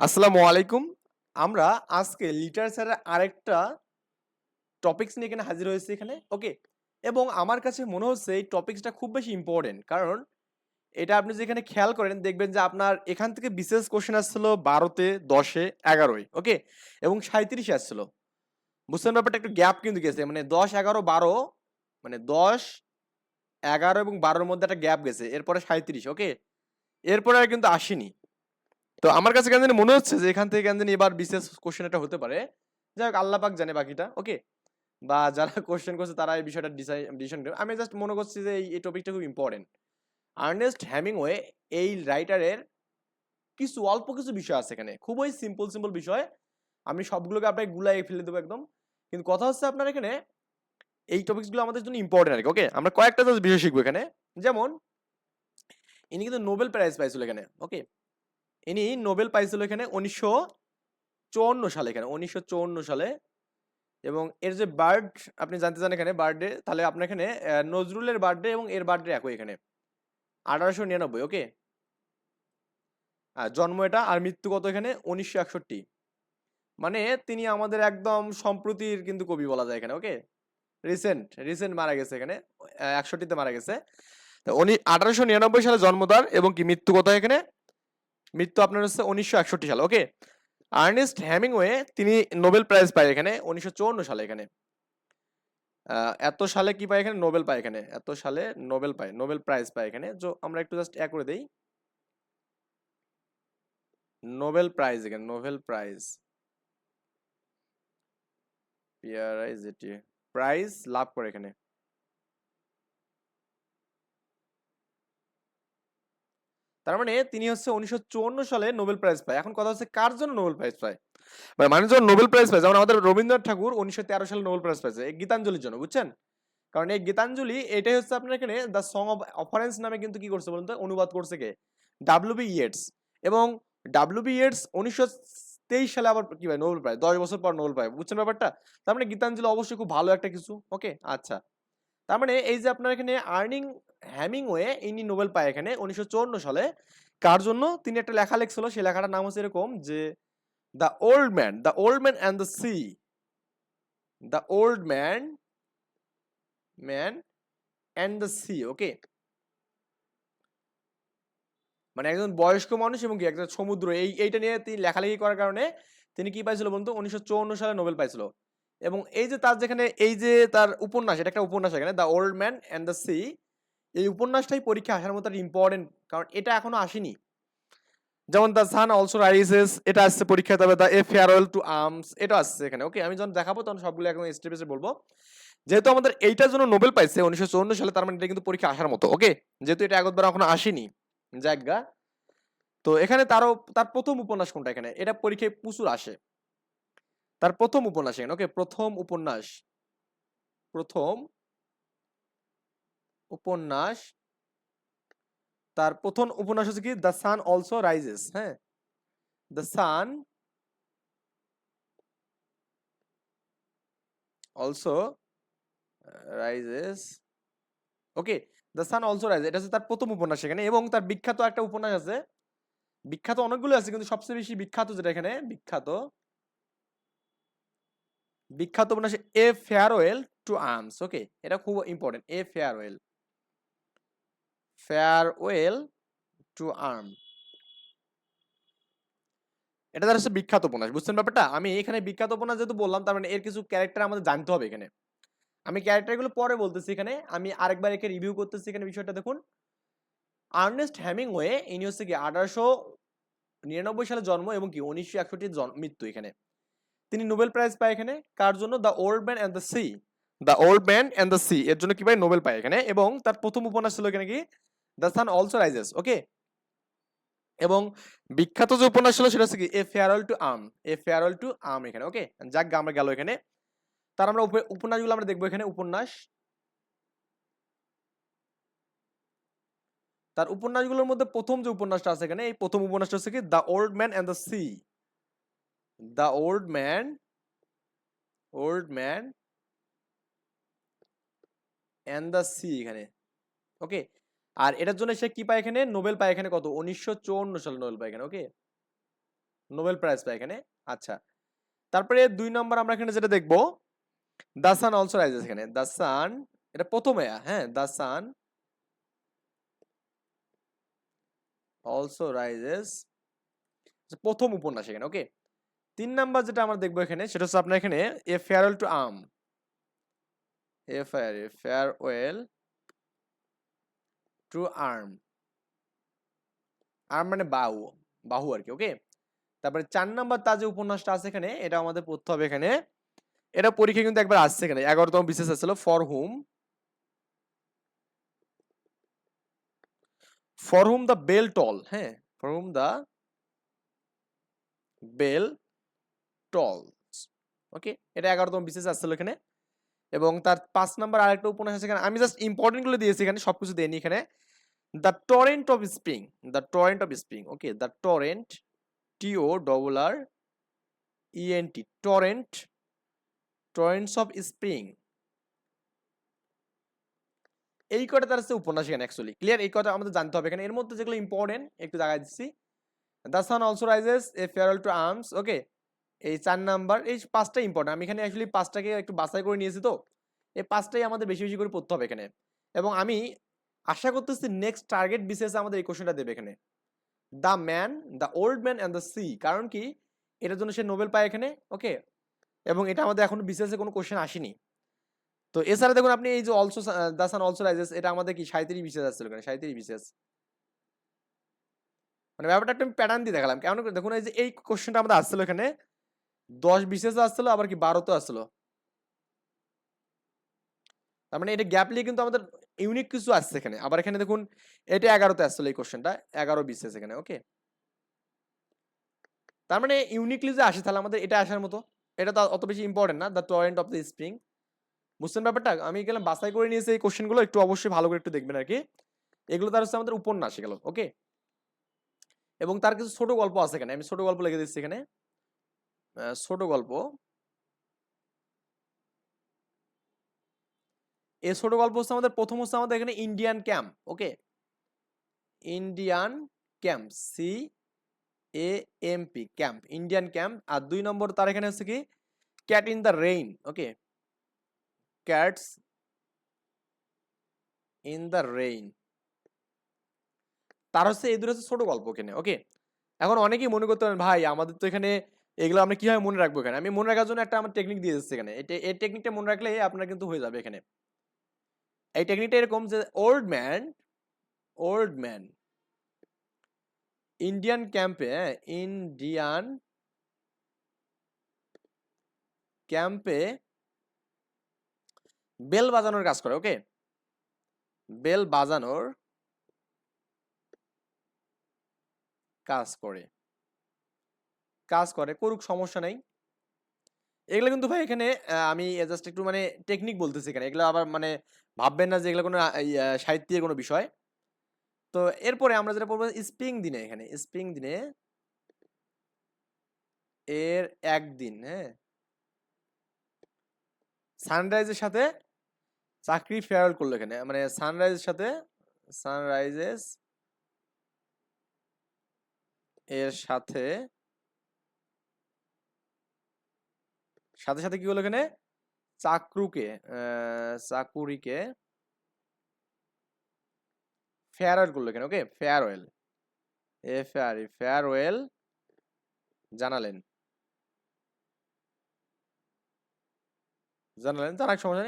আসসালামু আলাইকুম। আমরা আজকে লিটারেচারের আরেকটা টপিকস নিয়ে এখানে হাজির হয়েছি এখানে। ওকে? এবং আমার কাছে মনে হচ্ছে এই টপিকসটা খুব বেশি ইম্পর্টেন্ট কারণ এটা আপনি যেখানে খেয়াল করেন দেখবেন যে আপনার এখান থেকে বিশেষ কোশ্চেন আসছিল ১২ তে, ১০ এ, ১১ এ। ওকে? এবং ৩৭ এ আসছিল। বুঝছেন ব্যাপারটা? একটু গ্যাপ কিন্তু গেছে। মানে দশ এগারো বারো মানে দশ এগারো এবং বারোর মধ্যে একটা গ্যাপ গেছে। এরপরে ৩৭ ওকে? এরপরে কিন্তু আসেনি। তো আমার কাছে কেন মনে হচ্ছে যে এখান থেকে কেন জানি এবার বিসিএস কোয়েশ্চেন একটা হতে পারে। যাই হোক আল্লাহ পাক জানে বাকিটা। ওকে? বা যারা কোশ্চেন করছে তারা এই বিষয়টা ডিসিশন নেবে। আমি জাস্ট মনে করছি যে এই, টপিকটা খুব ইম্পোর্টেন্ট। আর্নেস্ট হেমিংওয়ে এই রাইটারের কিছু অল্প কিছু বিষয় আছে এখানে। খুবই সিম্পল, সিম্পল বিষয়। আমি সবগুলোকে আপনাকে গুলাই ফেলে দেবো একদম। কিন্তু কথা হচ্ছে আপনার এখানে এই টপিকসগুলো আমাদের জন্য ইম্পোর্টেন্ট আরকি। ওকে? আমরা কয়েকটা বিষয় শিখব এখানে। যেমন ইনি কিন্তু নোবেল প্রাইজ পাইছিল এখানে। ওকে? ইনি নোবেল পাইছিল এখানে ১৯৫৪ সালে এখানে। ১৯৫৪ সালে এবং এর যে বার্থ আপনি জানতে চান এখানে বার্থডে তাহলে আপনার এখানে নজরুলের বার্থডে এবং এর বার্থডে একই এখানে। ১৮৯৯ ওকে? আ জন্ম এটা আর মৃত্যু কত এখানে ১৯৬১ মানে তিনি আমাদের একদম সম্প্রতির কিন্তু কবি বলা যায় এখানে। ওকে? রিসেন্ট, রিসেন্ট মারা গেছে এখানে। একষট্টিতে মারা গেছে। উনি ১৮৯৯ সালে জন্ম তার এবং কি মৃত্যু কোথায় এখানে? মৃত্যু আপনার হচ্ছে ১৯৬১ সালে। ওকে? আর্নেস্ট হেমিংওয়ে তিনি নোবেল প্রাইজ পায় এখানে ১৯৫৪ সালে এখানে। এত সালে কি পায় এখানে? নোবেল পায় এখানে। এত সালে নোবেল পায়। নোবেল প্রাইজ পায় এখানে। যো আমরা একটু জাস্ট ইয়া করে দেই। নোবেল প্রাইজ এখানে, Nobel prize. P R I Z T prize লাভ করে এখানে। তার মানে তিনি হচ্ছে ১৯৫৪ সালে নোবেল প্রাইজ পায়। এখন কথা হচ্ছে কার জন্য নোবেল প্রাইজ পায়? মানে মানুষ যখন নোবেল প্রাইজ পায়, যেমন আমাদের রবীন্দ্রনাথ ঠাকুর ১৯১৩ সালে নোবেল প্রাইজ পাইছে। এই গীতাঞ্জলির জন্য, বুঝছেন? কারণ এই গীতাঞ্জলি, এটাই হচ্ছে আপনার এখানে দ্য সং অফ অফারেন্স নামে কিন্তু কি করছে বলুন তো? অনুবাদ করছে কে? ডব্লিউ.বি. ইয়েটস এবং ডব্লিউ.বি. ইয়েটস ১৯২৩ সালে আবার কি ভাই নোবেল পায়। ১০ বছর পর নোবেল পায়। বুঝছেন ব্যাপারটা? তার মানে গীতাঞ্জলি অবশ্যই খুব ভালো একটা কিছু। ওকে? আচ্ছা। তার মানে এই যে আপনার এখানে আর্নিং হেমিংওয়ে ইনি নোবেল পায় এখানে ১৯৫৪ সালে। কার জন্য? তিনি একটা লেখা লিখছিল। সেই লেখাটার নাম হচ্ছে এরকম যে the old man, the old man and the sea. The old man man and the sea. Okay? মানে একজন বয়স্ক মানুষ এবং একটা সমুদ্র এই এইটা নিয়ে তিনি লেখালেখি করার কারণে তিনি কি পাইছিল বন্ধু উনিশশো ১৯৫৪ সালে নোবেল পাইছিল। এবং এই যে তার যেখানে এই যে তার উপন্যাস, এটা একটা উপন্যাস এখানে the old man and the sea. এই উপন্যাসটাই পরীক্ষা আসার মতো ইম্পোর্টেন্ট কারণ এটা এখনও আসেনি। যেমন দ্য সান অলসো রাইজেস এটা আসছে পরীক্ষা তবে the a farewell to arms এটা আসছে এখানে। ওকে? আমি যখন দেখাবো তখন সবগুলো একদম স্টেপ স্টেপ বলব। যেহেতু আমাদের এইটার জন্য নোবেল পাইছে ১৯৫৪ সালে, তার মানে এটা কিন্তু পরীক্ষা আসার মতো। ওকে? যেহেতু এটা একবার এখনও আসেনি। জায়গা তো এখানে তারও, তার প্রথম উপন্যাস কোনটা এখানে? এটা পরীক্ষায় প্রচুর আসে। তার প্রথম উপন্যাস এখানে। ওকে? প্রথম উপন্যাস। ১ম উপন্যাস তার প্রথম উপন্যাস হচ্ছে কি? The sun also rises. হ্যাঁ? The sun also rises okay? The sun also rises এটা হচ্ছে তার প্রথম উপন্যাস এখানে এবং তার বিখ্যাত একটা উপন্যাস আছে। বিখ্যাত অনেকগুলো আছে কিন্তু সবচেয়ে বেশি বিখ্যাত যেটা এখানে, বিখ্যাত বিখ্যাত উপন্যাস a farewell to arms. Okay? এটা খুব important a farewell. Farewell to arm. এটা তার হচ্ছে বিখ্যাত উপন্যাস। বুঝছেন ব্যাপারটা? আমি এখানে বিখ্যাত উপন্যাস যেহেতু বললাম, তার মানে এর কিছু ক্যারেক্টার আমাদের জানতে হবে এখানে। আমি ক্যারেক্টারগুলো পরে বলতেছি এখানে। আমি আরেকবার একে রিভিউ করতেছি এখানে বিষয়টা, দেখুন। আর্নেস্ট ইনি হচ্ছে কি ১৮৯৯ সালে জন্ম এবং কি ১৯৬১ জন, মৃত্যু এখানে। তিনি নোবেল প্রাইজ পায় এখানে কার জন্য? The old man and the sea. The old man and the sea এর জন্য কি পায়? নোবেল পায় এখানে এবং তার ১ম উপন্যাস ছিল এখানে কি? The sun also rises. Okay? এবং বিখ্যাত যে উপন্যাস ছিল সেটা হচ্ছে কি? A farewell to arm. A farewell to arm এখানে। ওকে? যাকগে আমরা গেল এখানে। তার আমরা উপন্যাসগুলো আমরা দেখব এখানে, উপন্যাস। তার উপন্যাসগুলোর মধ্যে প্রথম যে উপন্যাসটা আছে এখানে, এই ১ম উপন্যাসটা হচ্ছে কি? The old man and the sea. The old man old man and the sea এখানে। ওকে? আর এটার জন্য সে কি পায় এখানে? নোবেল পায় এখানে কত? ১৯৫৪ সালে নোবেল পায় এখানে। ওকে? নোবেল প্রাইজ পায় এখানে আচ্ছা তারপরে দুই নম্বর আমরা এখানে যেটা দেখব, দ্য সান অলসো রাইজেস এখানে দ্য সান, এটা প্রথমে হ্যাঁ দ্য সান অলসো রাইজেস, প্রথম উপন্যাস এখানে ওকে তিন নাম্বার যেটা আমরা দেখব এখানে, সেটা হচ্ছে আপনার এখানে, a farewell to arm a fair farewell to arm arm মানে বাহু বাহু আর কি ওকে তারপরে চার নাম্বার তার যে উপন্যাসটা আছে এখানে, এটা আমাদের পড়তে হবে এখানে। এটা পরীক্ষা কিন্তু একবার আসছে এখানে, এগারোতম বিশেষ আসছিল for whom for whom the bell toll হ্যাঁ? For whom the bell toll okay এটা এগারোতম বিশেষ আসছিল এখানে। এবং তার পাঁচ নাম্বার আরেকটা উপন্যাস আছে আমি জাস্ট ইম্পর্টেন্টগুলো দিয়েছি এখানে, সবকিছু দেয়নি এখানে। The torrent of spring the torrent of spring okay the torrent T O double R E N T torrent torrents of spring এই কটা তার হচ্ছে উপন্যাস এখানে অ্যাকচুয়ালি ক্লিয়ার এই কথা আমাদের জানতে হবে। এখানে এর মধ্যে যেগুলো ইম্পর্টেন্ট একটু জায়গায় দিচ্ছি। The sun also rises a farewell to arms okay এই চার নাম্বার, এই পাঁচটা ইম্পর্টেন্ট আমি এখানে অ্যাকচুয়ালি পাঁচটাকে একটু বাছাই করে নিয়েছি তো। এই পাঁচটাই আমাদের বেশি বেশি করে পড়তে হবে এখানে। এবং আমি আশা করতেছি নেক্সট টার্গেট বিশেষ আমাদের এই কোশ্চেনটা দেবে এখানে। The man the old man and the sea কারণ কি? এটার জন্য সে নোবেল পায় এখানে ওকে এবং এটা আমাদের এখন বিশেষে কোনো কোশ্চেন আসেনি। তো এছাড়া দেখুন আপনি এই যে also the sun also rises এটা আমাদের কি সাঁত্রিশ বিশেষ আসছিল এখানে সাঁত্রিশ বিশেষ মানে ব্যাপারটা একটা প্যাটার্ন দিয়ে দেখালাম। কেমন দেখুন এই যে এই কোশ্চেনটা আমাদের আসছিল এখানে। দশ বিশেষ আসছিল, আবার কি বারোতে আসছিল। তার মানে এটা গ্যাপ কিন্তু আমাদের ইউনিক কিছু আসছে এখানে। আবার এখানে দেখুন, এটা এগারোতে আসছিল এই কোশ্চেনটা এগারো বিশেষ এখানে ওকে তার মানে ইউনিকলি যে আসে, তাহলে আমাদের এটা আসার মতো। এটা তো অত বেশি ইম্পর্টেন্ট না the torrent of the spring বুঝছেন ব্যাপারটা? আমি গেলাম, বাছাই করে নিয়েছি এই কোশ্চেনগুলো একটু অবশ্যই ভালো করে একটু দেখবেন আর কি এগুলো তার হচ্ছে আমাদের উপন্যাস গেল ওকে এবং তার কিছু ছোট গল্প আছে এখানে, আমি ছোট গল্প লিখে দিচ্ছি এখানে। ছোট গল্প। এই ছোট গল্প হচ্ছে আমাদের, প্রথম হচ্ছে আমাদের এখানে Indian camp okay Indian camp C A M P camp Indian camp আর দুই নম্বর তার এখানে হচ্ছে কি? Cat in the rain okay cats in the rain তার হচ্ছে এই দুটো হচ্ছে ছোট গল্প এখানে ওকে এখন অনেকেই মনে করতে পারেন, ভাই, আমাদের তো এখানে এগুলো আমরা কীভাবে মনে রাখব এখানে? আমি মনে রাখার জন্য একটা আমার টেকনিক দিয়ে দিচ্ছি এখানে। এই টেকনিকটা মনে রাখলে আপনার কিন্তু হয়ে যাবে এখানে। এই টেকনিকটা এরকম যে old man old man Indian ক্যাম্পে ইন্ডিয়ান ক্যাম্পে বেল বাজানোর কাজ করে ওকে বেল বাজানোর কাজ করে। কাজ করে, করুক, সমস্যা নাই। এগুলো কিন্তু ভাই এখানে আমি জাস্ট একটু মানে টেকনিক বলতেছি এখানে। এগুলো আবার মানে ভাববেন না যে এগুলো কোনো সাহিত্যের কোনো বিষয়। তো এরপরে আমরা যেটা বলব স্প্রিং দিনে এখানে। স্প্রিং দিনে এর একদিন হ্যাঁ? সানরাইজের সাথে চাকরি ফেয়ারওয়েল করল এখানে। মানে সানরাইজের সাথে সানরাইজেস এর সাথে সাথে সাথে কি হলো এখানে? চাকরুকে চাকুরিকে ফেয়ারওয়েল করল এখানে okay farewell a fair farewell জানালেন। জানালেন, তার এক সমস্যা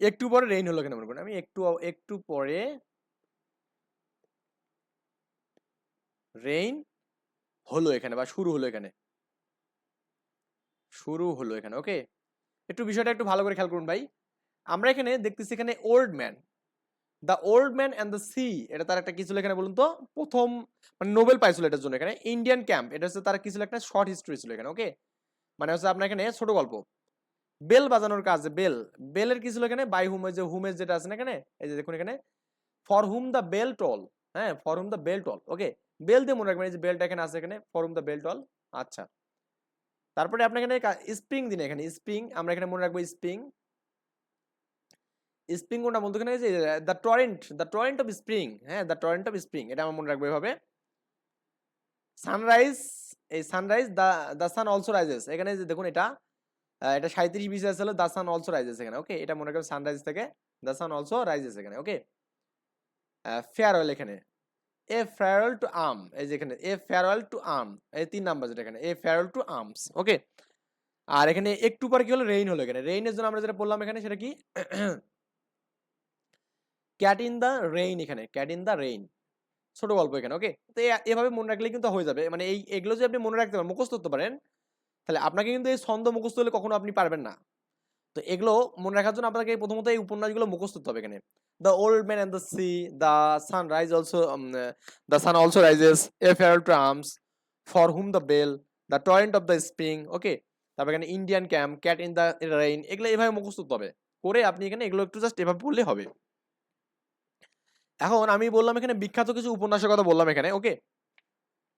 একটু পরে রেইন হলো কেন মনে করেন। আমি একটু একটু পরে রেইন হলো এখানে বা শুরু হলো এখানে। শুরু হলো এখানে ওকে একটু বিষয়টা একটু ভালো করে খেয়াল করুন ভাই। আমরা এখানে দেখতেছি এখানে old man the old man and the sea এটা তার একটা কি ছিল এখানে বলুন তো? প্রথম মানে নোবেল পাইছিল এটার জন্য এখানে ইন্ডিয়ান ক্যাম্প এটা হচ্ছে তার কি ছিল একটা শর্ট হিস্ট্রি ছিল এখানে ওকে মানে হচ্ছে আপনার এখানে ছোট গল্প। বেল বাজানোর কাজ, বেল, বেলের কি ছিল এখানে? বাই হুম যে হুমের যেটা আছে না এখানে? এই যে দেখুন এখানে। For whom the bell toll হ্যাঁ? For whom the bell toll okay bell দিয়ে মনে রাখবেন, এই যে বেলটা এখানে আছে এখানে for whom the bell toll আচ্ছা। তারপরে আপনার এখানে স্প্রিং দিন এখানে স্প্রিং আমরা এখানে মনে রাখব স্প্রিং স্প্রিং কোনটা বলতে এখানে the torrent the torrent of spring হ্যাঁ দ্য টরেন্ট অফ স্প্রিং এটা আমার মনে রাখব এভাবে। সানরাইজ এই sunrise the the sun also rises এখানে যে দেখুন এটা এটা সাঁত্রিশ বিসি আসলে দা সান অলসো রাইজেস এখানে ওকে এটা মনে করেন সানরাইজ থেকে দা সান অলসো রাইজেস এখানে ওকে ফেয়ারওয়েল এখানে। এ ফেয়ারওয়েল টু আর্ম এই যে এখানে এ ফেয়ারওয়েল টু আর্ম এই তিন নাম্বার যেটা এখানে a farewell to arms okay আর এখানে একটু পরে কি হলো? রেইন হলো এখানে। রেইনের জন্য আমরা যেটা বললাম এখানে সেটা কি? ক্যাট ইন দ্য রেইন এখানে ক্যাট ইন দ্য রেইন ছোট গল্প এখানে ওকে তো এভাবে মনে রাখলে কিন্তু হয়ে যাবে। মানে এই, এগুলো যদি আপনি মনে রাখতে পারেন, মুখস্থ করতে পারেন, তাহলে আপনাকে কিন্তু এই ছন্দ মুখস্থ হলে কখনো আপনি পারবেন না। তো এগুলো মনে রাখার জন্য আপনাকে প্রথমত এই উপন্যাসগুলো মুখস্থ করতে হবে এখানে। The old man and the sea the sun rise also the sun also rises a fair arms for whom the bell the torrent of the spring okay তারপর এখানে Indian camp cat in the rain এগুলো এভাবে মুখস্থ করতে হবে। করে আপনি এখানে এগুলো একটু জাস্ট এভাবে পড়লে হবে। এখন আমি বললাম এখানে বিখ্যাত কিছু উপন্যাসের কথা বললাম এখানে ওকে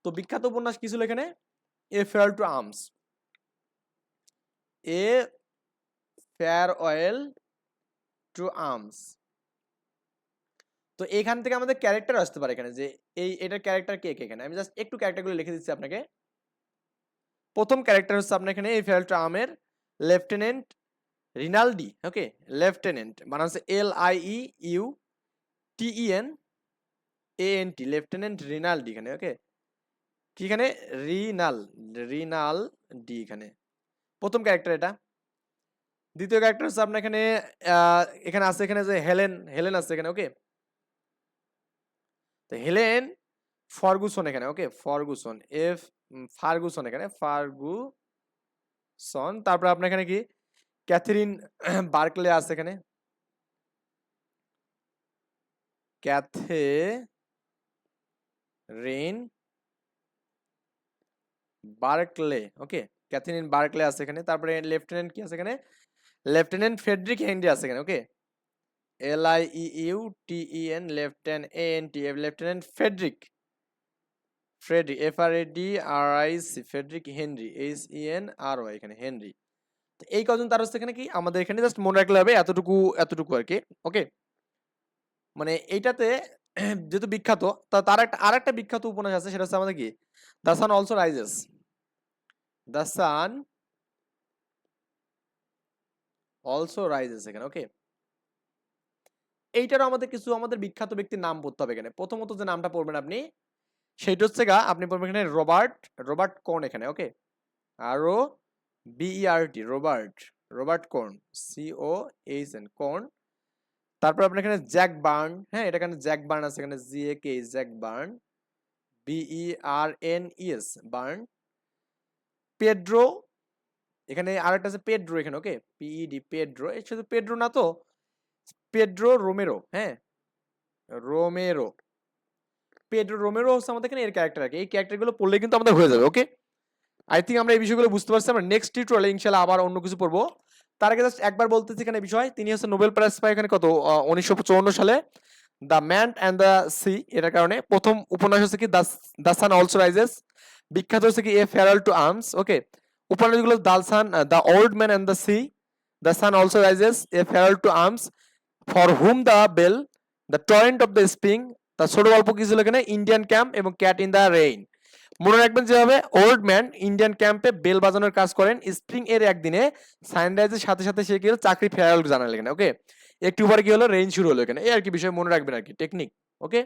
তো বিখ্যাত উপন্যাস কি ছিল এখানে? A fair to arms a farewell to arms. তো এখান থেকে আমাদের ক্যারেক্টার আসতে পারে এখানে যে এই, এটার ক্যারেক্টার কে কে এখানে? আমি জাস্ট একটু ক্যারেক্টারগুলো লিখে দিচ্ছি আপনাকে। প্রথম ক্যারেক্টার হচ্ছে আপনার এখানে, এই ফেয়ার টু আর্মের লেফটেন্যান্ট রিনালডি ওকে লেফটেন্যান্ট মানে হচ্ছে L I E U A N T lieutenant Rinaldi এখানে ওকে কি এখানে? রিনাল রিনাল ডি এখানে। প্রথম ক্যারেক্টার এটা। দ্বিতীয় ক্যারেক্টার হচ্ছে আপনার এখানে এখানে আছে এখানে যে হেলেন হেলেন আছে এখানে ওকে তো হেলেন ফরগুসন এখানে ওকে ফরগুসন এফ ফার্গুসন এখানে ফার্গুসন তারপর আপনার এখানে কি? ক্যাথরিন বার্কলে আছে এখানে। Catherine Barkley okay Catherine Barkley আছে এখানে, তারপরে লেফটেন্যান্ট কি আছে এখানে? লেফটেন্যান্ট ফেডরিক হেনরি আছে এখানে okay L I E U T E N lieutenant A N T F lieutenant Frederic Frederic F R A D R I C Frederic Henry H E N R Y এখানে Henry তো এই কজন তার হচ্ছে এখানে কি? আমাদের এখানে জাস্ট মনে রাখলে হবে এতটুকু এতটুকু আর কি ওকে মানে এইটাতে যেহেতু বিখ্যাত, তা তার একটা আর একটা বিখ্যাত উপন্যাস আছে, সেটা হচ্ছে আমাদের কি? The sun also rises the sun also rises এখানে ওকে এইটারও আমাদের কিছু, আমাদের বিখ্যাত ব্যক্তির নাম পড়তে হবে এখানে। প্রথমত যে নামটা পড়বেন আপনি সেইটা হচ্ছে গা, আপনি পড়বেন এখানে রবার্ট রবার্ট কোন এখানে okay R O B E R T Robert Robert Cohn C O H N Cohn তারপর আপনার এখানে জ্যাক বার্ন হ্যাঁ এটা এখানে জ্যাক বার্ন আছে, এখানে G A K Jack Barn B E R N E S Barn. Pedro এখানে আরেকটা আছে পেড্রো এখানে ওকে পিইডি পেড্রো এর শুধু পেড্রো না তো পেড্রো রোমেরো হ্যাঁ? রোমেরো পেড্রো রোমেরো হচ্ছে আমাদের এখানে এর ক্যারেক্টার কি এই ক্যারেক্টারগুলো পড়লে কিন্তু আমাদের হয়ে যাবে ওকে আই থিঙ্ক আমরা এই বিষয়গুলো বুঝতে পারছি। আমরা নেক্সট টিউটোরিয়ালে ইনশাআল্লাহ আবার অন্য কিছু পড়ব। তার আগে জাস্ট একবার বলতেছি এখানে বিষয়। তিনি হচ্ছে নোবেল প্রাইজ পায় এখানে কত? উনিশশো চুয়ান্ন সালে। The man and the sea এটার কারণে। প্রথম উপন্যাস হচ্ছে কি দ্য সান অলসো রাইজেস বিখ্যাত হচ্ছে কি a farewell to arms okay উপন্যাসগুলো দাল sun the old man and the sea, the sun also rises, a farewell to arms, for whom the bell, the torrents of the spring, তার ছোট গল্প কি ছিল এখানে? ইন্ডিয়ান ক্যাম্প এবং cat in the rain. মনে রাখবেন যেভাবে ওল্ড ম্যান ইন্ডিয়ান ক্যাম্পে বেল বাজানোর কাজ করেন, স্প্রিং এর একদিনে সানরাইজের সাথে সাথে সে কি হলো? চাকরি ফেরাল জানালেন এখানে ওকে একটু পরে কি হলো? রেইন শুরু হলো এখানে। এই আর কি বিষয় মনে রাখবেন আর কি টেকনিক ওকে